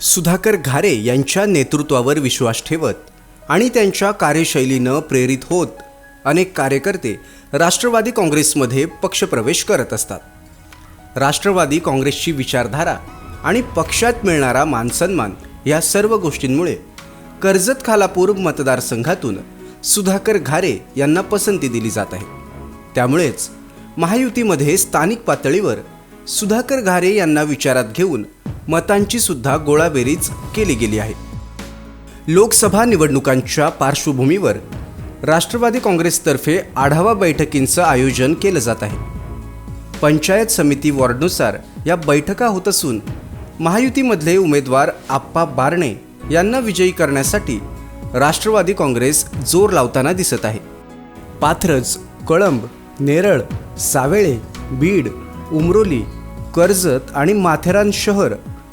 सुधाकर घारे यांच्या नेतृत्वावर विश्वास ठेवत आणि त्यांच्या कार्यशैलीनं प्रेरित होत अनेक कार्यकर्ते राष्ट्रवादी काँग्रेसमध्ये पक्षप्रवेश करत असतात. राष्ट्रवादी काँग्रेसची विचारधारा आणि पक्षात मिळणारा मानसन्मान या सर्व गोष्टींमुळे कर्जत खालापूर मतदारसंघातून सुधाकर घारे यांना पसंती दिली जात आहे. त्यामुळेच महायुतीमध्ये स्थानिक पातळीवर सुधाकर घारे यांना विचारात घेऊन मतांची सुद्धा गोळाबेरीज केली गेली आहे. लोकसभा निवडणुकांच्या पार्श्वभूमीवर राष्ट्रवादी काँग्रेसतर्फे आढावा बैठकींचं आयोजन केलं जात आहे. पंचायत समिती वॉर्डनुसार या बैठका होत असून महायुतीमधले उमेदवार आप्पा बारणे यांना विजयी करण्यासाठी राष्ट्रवादी काँग्रेस जोर लावताना दिसत आहे. पाथरज कळंब नेरळ सावेळे बीड उमरोली कर्जत आणि माथेरान शहर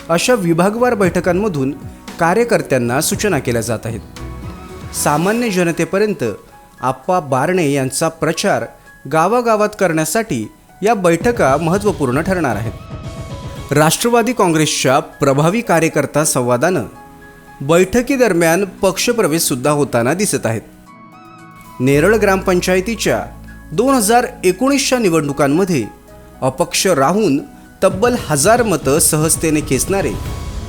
अशा विभागवार बैठकांमधून कार्यकर्त्यांना सूचना केल्या जात आहेत. सामान्य जनतेपर्यंत आप्पा बारणे यांचा प्रचार गावागावात करण्यासाठी या बैठका महत्त्वपूर्ण ठरणार आहेत. राष्ट्रवादी काँग्रेसच्या प्रभावी कार्यकर्ता संवादानं बैठकीदरम्यान पक्षप्रवेशसुद्धा होताना दिसत आहेत. नेरळ ग्रामपंचायतीच्या दोन हजार एकोणीसच्या निवडणुकांमध्ये अपक्ष राहून तब्बल हजार मतं सहजतेने खेचणारे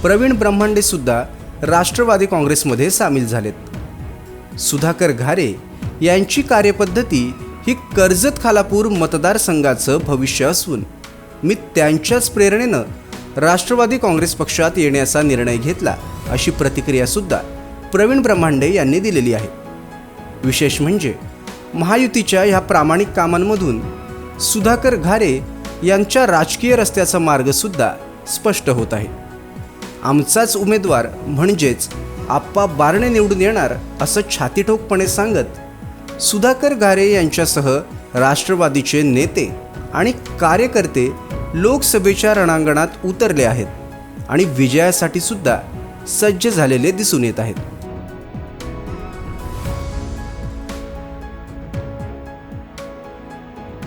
प्रवीण ब्रह्मांडे सुद्धा राष्ट्रवादी काँग्रेसमध्ये सामील झालेत. सुधाकर घारे यांची कार्यपद्धती ही कर्जत खालापूर मतदारसंघाचं भविष्य असून मी त्यांच्याच प्रेरणेनं राष्ट्रवादी काँग्रेस पक्षात येण्याचा निर्णय घेतला अशी प्रतिक्रियासुद्धा प्रवीण ब्रह्मांडे यांनी दिलेली आहे. विशेष म्हणजे महायुतीच्या ह्या प्रामाणिक कामांमधून सुधाकर घारे यांच्या राजकीय रस्त्याचा मार्गसुद्धा स्पष्ट होत आहे. आमचाच उमेदवार म्हणजेच आप्पा बारणे निवडून येणार असं छातीठोकपणे सांगत सुधाकर घारे यांच्यासह राष्ट्रवादीचे नेते आणि कार्यकर्ते लोकसभेच्या रणांगणात उतरले आहेत आणि विजयासाठी सुद्धा सज्ज झालेले दिसून येत आहेत.